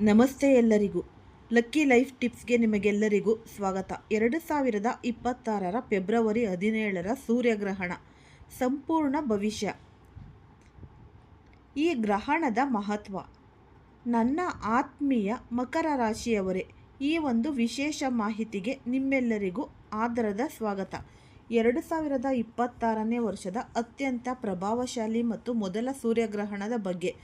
ನಮಸ್ತೆ ಎಲ್ಲರಿಗೂ. Lucky life ಟಿಪ್ಸ್ಗೆ ನಿಮಗೆಲ್ಲರಿಗೂ ಸ್ವಾಗತ. ಎರಡು ಸಾವಿರದ ಇಪ್ಪತ್ತಾರರ ಫೆಬ್ರವರಿ ಹದಿನೇಳರ ಸೂರ್ಯಗ್ರಹಣ. ಸಂಪೂರ್ಣ ಭವಿಷ್ಯ. ಈ ಗ್ರಹಣದ ಮಹತ್ವ. ನನ್ನ ಆತ್ಮೀಯ ಮಕರ ರಾಶಿಯವರೇ, ಈ ಒಂದು ವಿಶೇಷ ಮಾಹಿತಿಗೆ ನಿಮ್ಮೆಲ್ಲರಿಗೂ ಆದರದ ಸ್ವಾಗತ. ಎರಡು ಸಾವಿರದ ಇಪ್ಪತ್ತಾರನೇ ವರ್ಷದ ಅತ್ಯಂತ ಪ್ರಭಾವಶಾಲಿ ಮತ್ತು ಮೊದಲ ಸೂರ್ಯಗ್ರಹಣದ ಬಗ್ಗೆ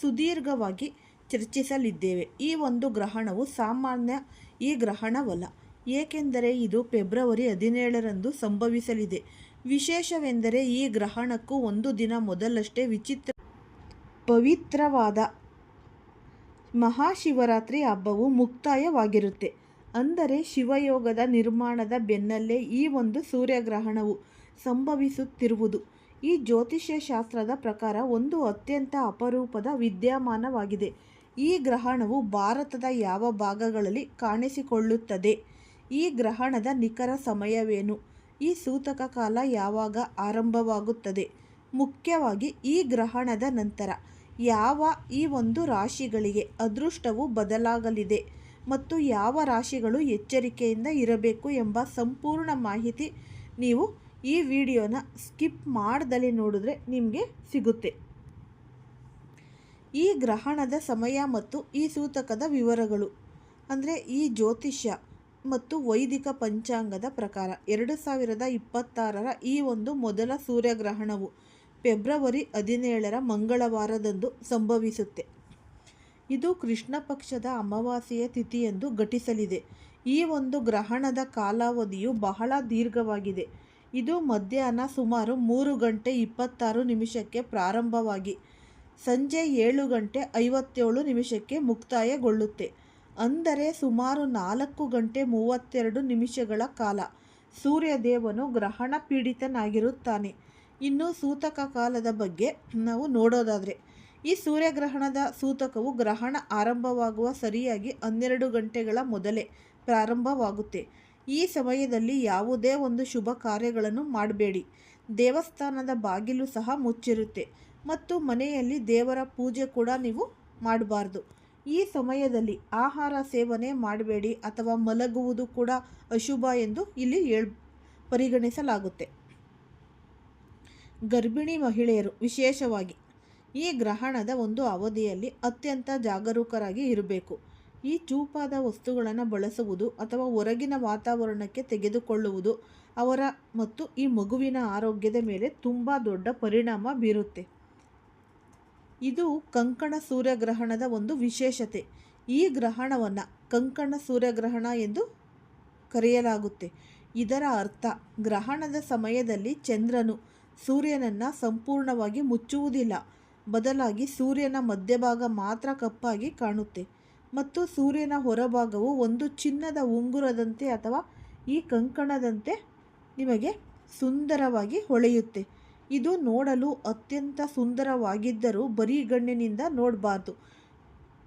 ಸುದೀರ್ಘವಾಗಿ ಚರ್ಚಿಸಲಿದ್ದೇವೆ. ಈ ಒಂದು ಗ್ರಹಣವು ಸಾಮಾನ್ಯ ಈ ಗ್ರಹಣವಲ್ಲ. ಏಕೆಂದರೆ ಇದು ಫೆಬ್ರವರಿ ಹದಿನೇಳರಂದು ಸಂಭವಿಸಲಿದೆ. ವಿಶೇಷವೆಂದರೆ ಈ ಗ್ರಹಣಕ್ಕೂ ಒಂದು ದಿನ ಮೊದಲಷ್ಟೇ ವಿಚಿತ್ರ ಪವಿತ್ರವಾದ ಮಹಾಶಿವರಾತ್ರಿ ಹಬ್ಬವು ಮುಕ್ತಾಯವಾಗಿರುತ್ತೆ. ಅಂದರೆ ಶಿವಯೋಗದ ನಿರ್ಮಾಣದ ಬೆನ್ನಲ್ಲೇ ಈ ಒಂದು ಸೂರ್ಯಗ್ರಹಣವು ಸಂಭವಿಸುತ್ತಿರುವುದು. ಈ ಜ್ಯೋತಿಷ್ಯ ಶಾಸ್ತ್ರದ ಪ್ರಕಾರ ಒಂದು ಅತ್ಯಂತ ಅಪರೂಪದ ವಿದ್ಯಮಾನವಾಗಿದೆ. ಈ ಗ್ರಹಣವು ಭಾರತದ ಯಾವ ಭಾಗಗಳಲ್ಲಿ ಕಾಣಿಸಿಕೊಳ್ಳುತ್ತದೆ? ಈ ಗ್ರಹಣದ ನಿಖರ ಸಮಯವೇನು? ಈ ಸೂತಕ ಕಾಲ ಯಾವಾಗ ಆರಂಭವಾಗುತ್ತದೆ? ಮುಖ್ಯವಾಗಿ ಈ ಗ್ರಹಣದ ನಂತರ. ಯಾವ ಈ ಒಂದು ರಾಶಿಗಳಿಗೆ ಅದೃಷ್ಟವು ಬದಲಾಗಲಿದೆ? ಮತ್ತು ಯಾವ ರಾಶಿಗಳು ಎಚ್ಚರಿಕೆಯಿಂದ ಇರಬೇಕು ಎಂಬ ಸಂಪೂರ್ಣ ಮಾಹಿತಿ ನೀವು ಈ ವಿಡಿಯೋನ ಸ್ಕಿಪ್ ಮಾಡ್ದಲ್ಲಿ ನೋಡಿದ್ರೆ ನಿಮಗೆ ಸಿಗುತ್ತೆ. ಈ ಗ್ರಹಣದ ಸಮಯ ಮತ್ತು ಈ ಸೂತಕದ ವಿವರಗಳು, ಅಂದರೆ ಈ ಜ್ಯೋತಿಷ್ಯ ಮತ್ತು ವೈದಿಕ ಪಂಚಾಂಗದ ಪ್ರಕಾರ ಎರಡು ಸಾವಿರದ ಇಪ್ಪತ್ತಾರರ ಈ ಒಂದು ಮೊದಲ ಸೂರ್ಯಗ್ರಹಣವು ಫೆಬ್ರವರಿ ಹದಿನೇಳರ ಮಂಗಳವಾರದಂದು ಸಂಭವಿಸುತ್ತೆ. ಇದು ಕೃಷ್ಣ ಪಕ್ಷದ ಅಮಾವಾಸ್ಯೆಯ ತಿಥಿಯೆಂದು ಘಟಿಸಲಿದೆ. ಈ ಒಂದು ಗ್ರಹಣದ ಕಾಲಾವಧಿಯು ಬಹಳ ದೀರ್ಘವಾಗಿದೆ. ಇದು ಮಧ್ಯಾಹ್ನ ಸುಮಾರು ಮೂರು ಗಂಟೆ ಇಪ್ಪತ್ತಾರು ನಿಮಿಷಕ್ಕೆ ಪ್ರಾರಂಭವಾಗಿ ಸಂಜೆ ಏಳು ಗಂಟೆ ಐವತ್ತೇಳು ನಿಮಿಷಕ್ಕೆ ಮುಕ್ತಾಯಗೊಳ್ಳುತ್ತೆ. ಅಂದರೆ ಸುಮಾರು ನಾಲ್ಕು ಗಂಟೆ ಮೂವತ್ತೆರಡು ನಿಮಿಷಗಳ ಕಾಲ. ಸೂರ್ಯದೇವನು ಗ್ರಹಣ ಪೀಡಿತನಾಗಿರುತ್ತಾನೆ. ಇನ್ನು ಸೂತಕ ಕಾಲದ ಬಗ್ಗೆ ನಾವು ನೋಡೋದಾದರೆ, ಈ ಸೂರ್ಯಗ್ರಹಣದ ಸೂತಕವು ಗ್ರಹಣ ಆರಂಭವಾಗುವ ಸರಿಯಾಗಿ ಹನ್ನೆರಡು ಗಂಟೆಗಳ ಮೊದಲೇ ಪ್ರಾರಂಭವಾಗುತ್ತೆ. ಈ ಸಮಯದಲ್ಲಿ ಯಾವುದೇ ಒಂದು ಶುಭ ಕಾರ್ಯಗಳನ್ನು ಮಾಡಬೇಡಿ. ದೇವಸ್ಥಾನದ ಬಾಗಿಲು ಸಹ ಮುಚ್ಚಿರುತ್ತೆ. ಮತ್ತು ಮನೆಯಲ್ಲಿ ದೇವರ ಪೂಜೆ ಕೂಡ ನೀವು ಮಾಡಬಾರ್ದು. ಈ ಸಮಯದಲ್ಲಿ ಆಹಾರ ಸೇವನೆ ಮಾಡಬೇಡಿ ಅಥವಾ ಮಲಗುವುದು ಕೂಡ ಅಶುಭ ಎಂದು ಇಲ್ಲಿ ಹೇಳ್, ಪರಿಗಣಿಸಲಾಗುತ್ತೆ. ಗರ್ಭಿಣಿ ಮಹಿಳೆಯರು ವಿಶೇಷವಾಗಿ ಈ ಗ್ರಹಣದ ಒಂದು ಅವಧಿಯಲ್ಲಿ ಅತ್ಯಂತ ಜಾಗರೂಕರಾಗಿ ಇರಬೇಕು. ಈ ಚೂಪಾದ ವಸ್ತುಗಳನ್ನು ಬಳಸುವುದು ಅಥವಾ ಹೊರಗಿನ ವಾತಾವರಣಕ್ಕೆ ತೆಗೆದುಕೊಳ್ಳುವುದು ಅವರ ಮತ್ತು ಈ ಮಗುವಿನ ಆರೋಗ್ಯದ ಮೇಲೆ ತುಂಬ ದೊಡ್ಡ ಪರಿಣಾಮ ಬೀರುತ್ತೆ. ಇದು ಕಂಕಣ ಸೂರ್ಯಗ್ರಹಣದ ಒಂದು ವಿಶೇಷತೆ. ಈ ಗ್ರಹಣವನ್ನು ಕಂಕಣ ಸೂರ್ಯಗ್ರಹಣ ಎಂದು ಕರೆಯಲಾಗುತ್ತೆ. ಇದರ ಅರ್ಥ, ಗ್ರಹಣದ ಸಮಯದಲ್ಲಿ ಚಂದ್ರನು ಸೂರ್ಯನನ್ನು ಸಂಪೂರ್ಣವಾಗಿ ಮುಚ್ಚುವುದಿಲ್ಲ. ಬದಲಾಗಿ ಸೂರ್ಯನ ಮಧ್ಯಭಾಗ ಮಾತ್ರ ಕಪ್ಪಾಗಿ ಕಾಣುತ್ತೆ. ಮತ್ತು ಸೂರ್ಯನ ಹೊರಭಾಗವು ಒಂದು ಚಿನ್ನದ ಉಂಗುರದಂತೆ ಅಥವಾ ಈ ಕಂಕಣದಂತೆ ನಿಮಗೆ ಸುಂದರವಾಗಿ ಹೊಳೆಯುತ್ತೆ. ಇದು ನೋಡಲು ಅತ್ಯಂತ ಸುಂದರವಾಗಿದ್ದರೂ ಬರೀ ಗಣ್ಣಿನಿಂದ ನೋಡಬಾರ್ದು.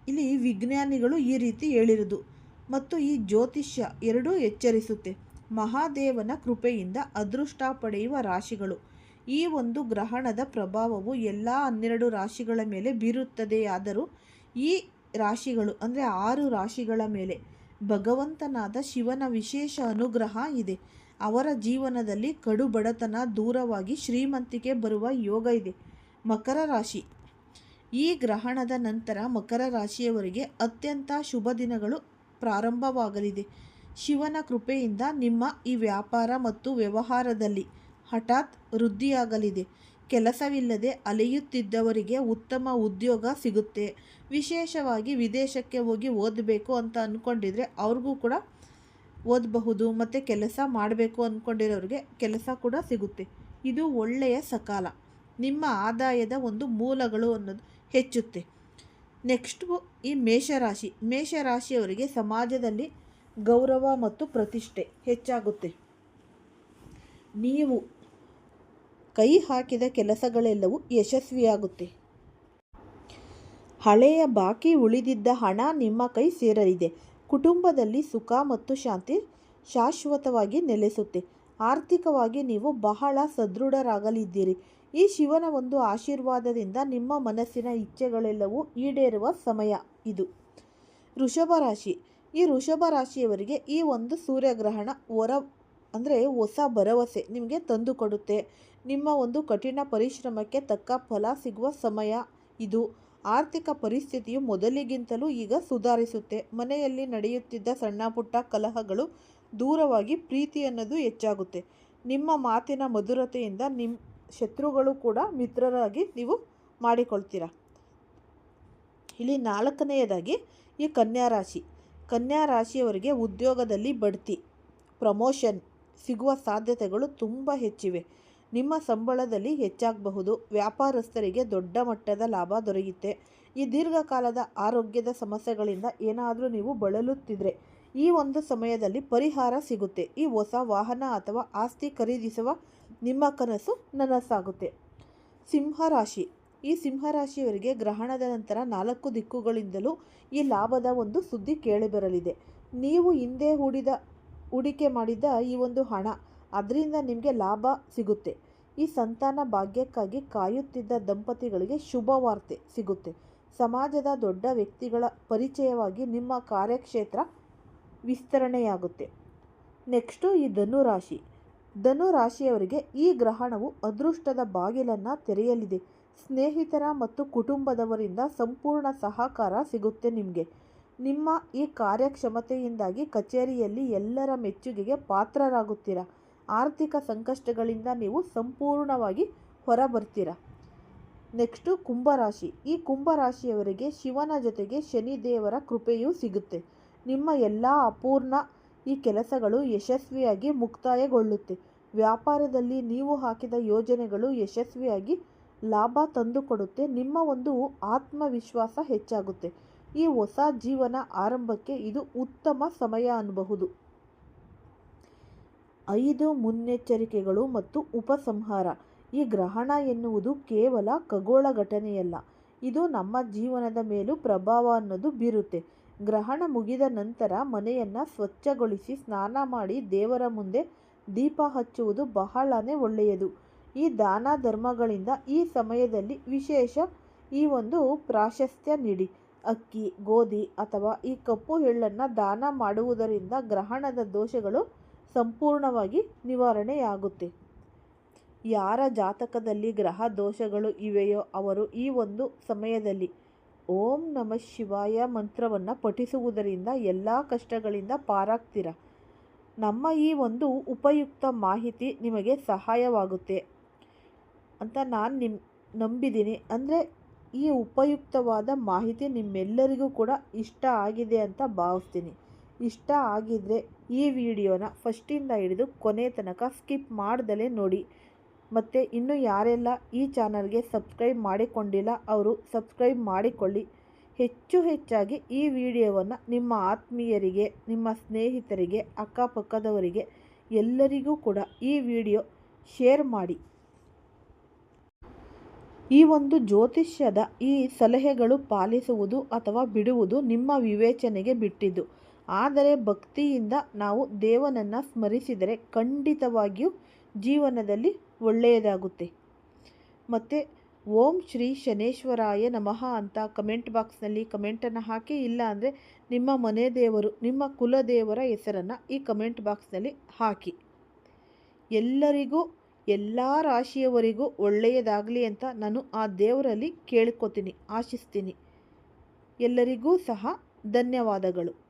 ಇಲ್ಲಿ ವಿಜ್ಞಾನಿಗಳು ಈ ರೀತಿ ಹೇಳಿರುವುದು. ಮತ್ತು ಈ ಜ್ಯೋತಿಷ್ಯ ಎರಡೂ ಎಚ್ಚರಿಸುತ್ತೆ. ಮಹಾದೇವನ ಕೃಪೆಯಿಂದ ಅದೃಷ್ಟ ಪಡೆಯುವ ರಾಶಿಗಳು. ಈ ಒಂದು ಗ್ರಹಣದ ಪ್ರಭಾವವು ಎಲ್ಲ ಹನ್ನೆರಡು ರಾಶಿಗಳ ಮೇಲೆ ಬೀರುತ್ತದೆಯಾದರೂ ಈ ರಾಶಿಗಳು, ಅಂದರೆ ಆರು ರಾಶಿಗಳ ಮೇಲೆ ಭಗವಂತನಾದ ಶಿವನ ವಿಶೇಷ ಅನುಗ್ರಹ ಇದೆ. ಅವರ ಜೀವನದಲ್ಲಿ ಕಡು ಬಡತನ ದೂರವಾಗಿ ಶ್ರೀಮಂತಿಕೆ ಬರುವ ಯೋಗ ಇದೆ. ಮಕರ ರಾಶಿ. ಈ ಗ್ರಹಣದ ನಂತರ ಮಕರ ರಾಶಿಯವರಿಗೆ ಅತ್ಯಂತ ಶುಭ ದಿನಗಳು ಪ್ರಾರಂಭವಾಗಲಿದೆ. ಶಿವನ ಕೃಪೆಯಿಂದ ನಿಮ್ಮ ಈ ವ್ಯಾಪಾರ ಮತ್ತು ವ್ಯವಹಾರದಲ್ಲಿ ಹಠಾತ್ ವೃದ್ಧಿಯಾಗಲಿದೆ. ಕೆಲಸವಿಲ್ಲದೆ ಅಲೆಯುತ್ತಿದ್ದವರಿಗೆ ಉತ್ತಮ ಉದ್ಯೋಗ ಸಿಗುತ್ತೆ. ವಿಶೇಷವಾಗಿ ವಿದೇಶಕ್ಕೆ ಹೋಗಿ ಓದಬೇಕು ಅಂತ ಅಂದ್ಕೊಂಡಿದ್ರೆ ಅವ್ರಿಗೂ ಕೂಡ ಓದಬಹುದು ಮತ್ತು ಕೆಲಸ ಮಾಡಬೇಕು ಅಂದ್ಕೊಂಡಿರೋರಿಗೆ ಕೆಲಸ ಕೂಡ ಸಿಗುತ್ತೆ. ಇದು ಒಳ್ಳೆಯ ಸಕಾಲ. ನಿಮ್ಮ ಆದಾಯದ ಒಂದು ಮೂಲಗಳು ಅನ್ನೋದು ಹೆಚ್ಚುತ್ತೆ. ನೆಕ್ಸ್ಟು ಈ ಮೇಷರಾಶಿ. ಮೇಷರಾಶಿಯವರಿಗೆ ಸಮಾಜದಲ್ಲಿ ಗೌರವ ಮತ್ತು ಪ್ರತಿಷ್ಠೆ ಹೆಚ್ಚಾಗುತ್ತೆ. ನೀವು ಕೈ ಹಾಕಿದ ಕೆಲಸಗಳೆಲ್ಲವೂ ಯಶಸ್ವಿಯಾಗುತ್ತೆ. ಹಳೆಯ ಬಾಕಿ ಉಳಿದಿದ್ದ ಹಣ ನಿಮ್ಮ ಕೈ ಸೇರಲಿದೆ. ಕುಟುಂಬದಲ್ಲಿ ಸುಖ ಮತ್ತು ಶಾಂತಿ ಶಾಶ್ವತವಾಗಿ ನೆಲೆಸುತ್ತೆ. ಆರ್ಥಿಕವಾಗಿ ನೀವು ಬಹಳ ಸದೃಢರಾಗಲಿದ್ದೀರಿ. ಈ ಶಿವನ ಒಂದು ಆಶೀರ್ವಾದದಿಂದ ನಿಮ್ಮ ಮನಸ್ಸಿನ ಇಚ್ಛೆಗಳೆಲ್ಲವೂ ಈಡೇರುವ ಸಮಯ ಇದು. ವೃಷಭ ರಾಶಿ. ಈ ವೃಷಭ ರಾಶಿಯವರಿಗೆ ಈ ಒಂದು ಸೂರ್ಯಗ್ರಹಣ ಹೊರ ಅಂದರೆ ಹೊಸ ಭರವಸೆ ನಿಮಗೆ ತಂದುಕೊಡುತ್ತೆ. ನಿಮ್ಮ ಒಂದು ಕಠಿಣ ಪರಿಶ್ರಮಕ್ಕೆ ತಕ್ಕ ಫಲ ಸಿಗುವ ಸಮಯ ಇದು. ಆರ್ಥಿಕ ಪರಿಸ್ಥಿತಿಯು ಮೊದಲಿಗಿಂತಲೂ ಈಗ ಸುಧಾರಿಸುತ್ತೆ. ಮನೆಯಲ್ಲಿ ನಡೆಯುತ್ತಿದ್ದ ಸಣ್ಣ ಪುಟ್ಟ ಕಲಹಗಳು ದೂರವಾಗಿ ಪ್ರೀತಿ ಅನ್ನೋದು ಹೆಚ್ಚಾಗುತ್ತೆ. ನಿಮ್ಮ ಮಾತಿನ ಮಧುರತೆಯಿಂದ ನಿಮ್ಮ ಶತ್ರುಗಳು ಕೂಡ ಮಿತ್ರರಾಗಿ ನೀವು ಮಾಡಿಕೊಳ್ತೀರ? ಇಲ್ಲಿ ನಾಲ್ಕನೆಯದಾಗಿ, ಈ ಕನ್ಯಾ ರಾಶಿ. ಕನ್ಯಾ ರಾಶಿಯವರಿಗೆ ಉದ್ಯೋಗದಲ್ಲಿ ಬಡ್ತಿ, ಪ್ರಮೋಷನ್ ಸಿಗುವ ಸಾಧ್ಯತೆಗಳು ತುಂಬ ಹೆಚ್ಚಿವೆ. ನಿಮ್ಮ ಸಂಬಳದಲ್ಲಿ ಹೆಚ್ಚಾಗಬಹುದು. ವ್ಯಾಪಾರಸ್ಥರಿಗೆ ದೊಡ್ಡ ಮಟ್ಟದ ಲಾಭ ದೊರೆಯುತ್ತೆ. ಈ ದೀರ್ಘಕಾಲದ ಆರೋಗ್ಯದ ಸಮಸ್ಯೆಗಳಿಂದ ಏನಾದರೂ ನೀವು ಬಳಲುತ್ತಿದ್ರೆ ಈ ಒಂದು ಸಮಯದಲ್ಲಿ ಪರಿಹಾರ ಸಿಗುತ್ತೆ. ಈ ಹೊಸ ವಾಹನ ಅಥವಾ ಆಸ್ತಿ ಖರೀದಿಸುವ ನಿಮ್ಮ ಕನಸು ನನಸಾಗುತ್ತೆ. ಸಿಂಹರಾಶಿ. ಈ ಸಿಂಹರಾಶಿಯವರಿಗೆ ಗ್ರಹಣದ ನಂತರ ನಾಲ್ಕು ದಿಕ್ಕುಗಳಿಂದಲೂ ಈ ಲಾಭದ ಒಂದು ಸುದ್ದಿ ಕೇಳಿಬರಲಿದೆ. ನೀವು ಹಿಂದೆ ಹೂಡಿದ, ಹೂಡಿಕೆ ಮಾಡಿದ ಈ ಒಂದು ಹಣ ಅದರಿಂದ ನಿಮಗೆ ಲಾಭ ಸಿಗುತ್ತೆ. ಈ ಸಂತಾನ ಭಾಗ್ಯಕ್ಕಾಗಿ ಕಾಯುತ್ತಿದ್ದ ದಂಪತಿಗಳಿಗೆ ಶುಭ ವಾರ್ತೆ ಸಿಗುತ್ತೆ. ಸಮಾಜದ ದೊಡ್ಡ ವ್ಯಕ್ತಿಗಳ ಪರಿಚಯವಾಗಿ ನಿಮ್ಮ ಕಾರ್ಯಕ್ಷೇತ್ರ ವಿಸ್ತರಣೆಯಾಗುತ್ತೆ. ನೆಕ್ಸ್ಟು ಈ ಧನುರಾಶಿ ಧನುರಾಶಿಯವರಿಗೆ ಧನು ರಾಶಿಯವರಿಗೆ ಈ ಗ್ರಹಣವು ಅದೃಷ್ಟದ ಬಾಗಿಲನ್ನು ತೆರೆಯಲಿದೆ. ಸ್ನೇಹಿತರ ಮತ್ತು ಕುಟುಂಬದವರಿಂದ ಸಂಪೂರ್ಣ ಸಹಕಾರ ಸಿಗುತ್ತೆ ನಿಮಗೆ. ನಿಮ್ಮ ಈ ಕಾರ್ಯಕ್ಷಮತೆಯಿಂದಾಗಿ ಕಚೇರಿಯಲ್ಲಿ ಎಲ್ಲರ ಮೆಚ್ಚುಗೆಗೆ ಪಾತ್ರರಾಗುತ್ತೀರ? ಆರ್ಥಿಕ ಸಂಕಷ್ಟಗಳಿಂದ ನೀವು ಸಂಪೂರ್ಣವಾಗಿ ಹೊರಬರ್ತೀರ. ನೆಕ್ಸ್ಟು ಕುಂಭರಾಶಿ. ಈ ಕುಂಭರಾಶಿಯವರಿಗೆ ಶಿವನ ಜೊತೆಗೆ ಶನಿದೇವರ ಕೃಪೆಯೂ ಸಿಗುತ್ತೆ. ನಿಮ್ಮ ಎಲ್ಲ ಅಪೂರ್ಣ ಈ ಕೆಲಸಗಳು ಯಶಸ್ವಿಯಾಗಿ ಮುಕ್ತಾಯಗೊಳ್ಳುತ್ತೆ. ವ್ಯಾಪಾರದಲ್ಲಿ ನೀವು ಹಾಕಿದ ಯೋಜನೆಗಳು ಯಶಸ್ವಿಯಾಗಿ ಲಾಭ ತಂದುಕೊಡುತ್ತೆ. ನಿಮ್ಮ ಒಂದು ಆತ್ಮವಿಶ್ವಾಸ ಹೆಚ್ಚಾಗುತ್ತೆ. ಈ ಹೊಸ ಜೀವನ ಆರಂಭಕ್ಕೆ ಇದು ಉತ್ತಮ ಸಮಯ ಅನ್ನಬಹುದು. ಐದು ಮುನ್ನೆಚ್ಚರಿಕೆಗಳು ಮತ್ತು ಉಪಸಂಹಾರ. ಈ ಗ್ರಹಣ ಎನ್ನುವುದು ಕೇವಲ ಖಗೋಳ ಘಟನೆಯಲ್ಲ, ಇದು ನಮ್ಮ ಜೀವನದ ಮೇಲೂ ಪ್ರಭಾವ ಅನ್ನೋದು ಬೀರುತ್ತೆ. ಗ್ರಹಣ ಮುಗಿದ ನಂತರ ಮನೆಯನ್ನು ಸ್ವಚ್ಛಗೊಳಿಸಿ ಸ್ನಾನ ಮಾಡಿ ದೇವರ ಮುಂದೆ ದೀಪ ಹಚ್ಚುವುದು ಬಹಳನೇ ಒಳ್ಳೆಯದು. ಈ ದಾನ ಧರ್ಮಗಳಿಂದ ಈ ಸಮಯದಲ್ಲಿ ವಿಶೇಷ ಈ ಒಂದು ಪ್ರಾಶಸ್ತ್ಯ ನೀಡಿ. ಅಕ್ಕಿ, ಗೋಧಿ ಅಥವಾ ಈ ಕಪ್ಪು ಎಳ್ಳನ್ನು ದಾನ ಮಾಡುವುದರಿಂದ ಗ್ರಹಣದ ದೋಷಗಳು ಸಂಪೂರ್ಣವಾಗಿ ನಿವಾರಣೆಯಾಗುತ್ತೆ. ಯಾರ ಜಾತಕದಲ್ಲಿ ಗ್ರಹ ದೋಷಗಳು ಇವೆಯೋ ಅವರು ಈ ಒಂದು ಸಮಯದಲ್ಲಿ ಓಂ ನಮ ಶಿವಾಯ ಮಂತ್ರವನ್ನು ಪಠಿಸುವುದರಿಂದ ಎಲ್ಲ ಕಷ್ಟಗಳಿಂದ ಪಾರಾಗ್ತೀರ. ನಮ್ಮ ಈ ಒಂದು ಉಪಯುಕ್ತ ಮಾಹಿತಿ ನಿಮಗೆ ಸಹಾಯವಾಗುತ್ತೆ ಅಂತ ನಾನು ನಿಮ್, ನಂಬಿದ್ದೀನಿ. ಅಂದರೆ ಈ ಉಪಯುಕ್ತವಾದ ಮಾಹಿತಿ ನಿಮ್ಮೆಲ್ಲರಿಗೂ ಕೂಡ ಇಷ್ಟ ಆಗಿದೆ ಅಂತ ಭಾವಿಸ್ತೀನಿ. ಇಷ್ಟ ಆಗಿದ್ದರೆ ಈ ವಿಡಿಯೋನ ಫಸ್ಟಿಂದ ಹಿಡಿದು ಕೊನೆ ತನಕ ಸ್ಕಿಪ್ ಮಾಡ್ದಲೇ ನೋಡಿ. ಮತ್ತು ಇನ್ನು ಯಾರೆಲ್ಲ ಈ ಚಾನಲ್ಗೆ ಸಬ್ಸ್ಕ್ರೈಬ್ ಮಾಡಿಕೊಂಡಿಲ್ಲ, ಅವರು ಸಬ್ಸ್ಕ್ರೈಬ್ ಮಾಡಿಕೊಳ್ಳಿ. ಹೆಚ್ಚು ಹೆಚ್ಚಾಗಿ ಈ ವಿಡಿಯೋವನ್ನು ನಿಮ್ಮ ಆತ್ಮೀಯರಿಗೆ, ನಿಮ್ಮ ಸ್ನೇಹಿತರಿಗೆ, ಅಕ್ಕಪಕ್ಕದವರಿಗೆ ಎಲ್ಲರಿಗೂ ಕೂಡ ಈ ವಿಡಿಯೋ ಶೇರ್ ಮಾಡಿ. ಈ ಒಂದು ಜ್ಯೋತಿಷ್ಯದ ಈ ಸಲಹೆಗಳು ಪಾಲಿಸುವುದು ಅಥವಾ ಬಿಡುವುದು ನಿಮ್ಮ ವಿವೇಚನೆಗೆ ಬಿಟ್ಟಿದ್ದು. ಆದರೆ ಭಕ್ತಿಯಿಂದ ನಾವು ದೇವನನ್ನು ಸ್ಮರಿಸಿದರೆ ಖಂಡಿತವಾಗಿಯೂ ಜೀವನದಲ್ಲಿ ಒಳ್ಳೆಯದಾಗುತ್ತೆ. ಮತ್ತು ಓಂ ಶ್ರೀ ಶನೇಶ್ವರಾಯ ನಮಃ ಅಂತ ಕಮೆಂಟ್ ಬಾಕ್ಸ್ನಲ್ಲಿ ಕಮೆಂಟನ್ನು ಹಾಕಿ, ಇಲ್ಲ ಅಂದರೆ ನಿಮ್ಮ ಮನೆ ದೇವರು, ನಿಮ್ಮ ಕುಲದೇವರ ಹೆಸರನ್ನು ಈ ಕಮೆಂಟ್ ಬಾಕ್ಸ್ನಲ್ಲಿ ಹಾಕಿ. ಎಲ್ಲರಿಗೂ, ಎಲ್ಲ ರಾಶಿಯವರಿಗೂ ಒಳ್ಳೆಯದಾಗಲಿ ಅಂತ ನಾನು ಆ ದೇವರಲ್ಲಿ ಕೇಳ್ಕೊತೀನಿ, ಆಶಿಸ್ತೀನಿ. ಎಲ್ಲರಿಗೂ ಸಹ ಧನ್ಯವಾದಗಳು.